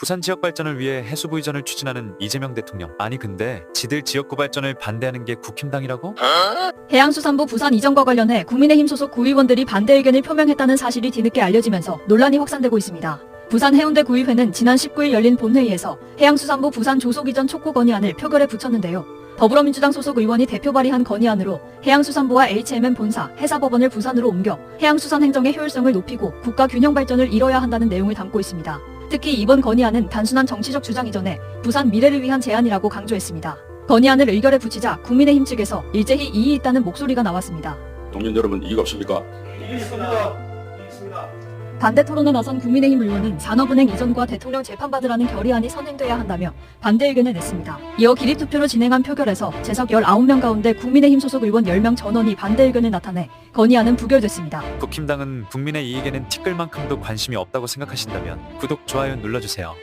부산 지역 발전을 위해 해수부 이전을 추진하는 이재명 대통령. 아니 근데 지들 지역구 발전을 반대하는 게 국힘당이라고? 해양수산부 부산 이전과 관련해 국민의힘 소속 구의원들이 반대 의견을 표명했다는 사실이 뒤늦게 알려지면서 논란이 확산되고 있습니다. 부산 해운대 구의회는 지난 19일 열린 본회의에서 해양수산부 부산 조속 이전 촉구 건의안을 표결에 붙였는데요. 더불어민주당 소속 의원이 대표 발의한 건의안으로 해양수산부와 HMM 본사, 해사법원을 부산으로 옮겨 해양수산 행정의 효율성을 높이고 국가 균형 발전을 이뤄야 한다는 내용을 담고 있습니다. 특히 이번 건의안은 단순한 정치적 주장 이전에 부산 미래를 위한 제안이라고 강조했습니다. 건의안을 의결에 붙이자 국민의힘 측에서 일제히 이의 있다는 목소리가 나왔습니다. 동년 여러분 이익 없습니까? 반대 토론에 나선 국민의힘 의원은 산업은행 이전과 대통령 재판받으라는 결의안이 선행돼야 한다며 반대 의견을 냈습니다. 이어 기립투표로 진행한 표결에서 재석 19명 가운데 국민의힘 소속 의원 10명 전원이 반대 의견을 나타내 건의안은 부결됐습니다. 국힘당은 국민의 이익에는 티끌만큼도 관심이 없다고 생각하신다면 구독, 좋아요 눌러주세요.